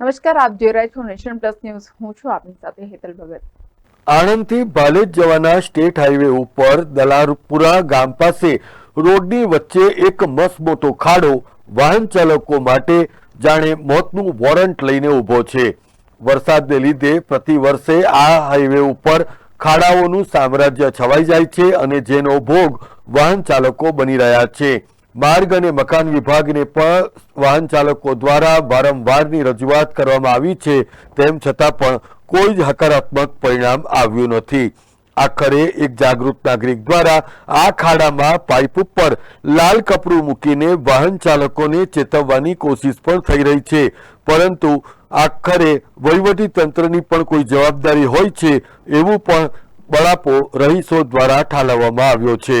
નમસ્કાર, આપ જોઈ રહ્યા છો નેશન પ્લસ ન્યૂઝ. હું છું આપની સાથે હેતલ ભગત. આણંદથી ભાલેજ જવાના સ્ટેટ હાઈવે ઉપર દલારપુરા ગામ પાસે રોડની વચ્ચે એક મસમોટો ખાડો વાહન ચાલકો માટે જાણે મોતનું વોરંટ લઈને ઊભો છે. વરસાદને લીધે પ્રતિ વર્ષે આ હાઈવે ઉપર ખાડાઓનું સામ્રાજ્ય છવાઈ જાય છે અને જેનો ભોગ વાહન ચાલકો બની રહ્યા છે. માર્ગ અને મકાન વિભાગને પણ વાહન ચાલકો દ્વારા વારંવારની રજૂઆત કરવામાં આવી છે, તેમ છતાં પણ કોઈ જ હકારાત્મક પરિણામ આવ્યું નથી. આખરે એક જાગૃત નાગરિક દ્વારા આ ખાડામાં પાઇપ ઉપર લાલ કપડું મૂકીને વાહન ચાલકોને ચેતવવાની કોશિશ પણ થઈ રહી છે. પરંતુ આખરે વહીવટી તંત્રની પણ કોઈ જવાબદારી હોય છે, એવું પણ બળાપો રહીશો દ્વારા ઠાલવવામાં આવ્યો છે.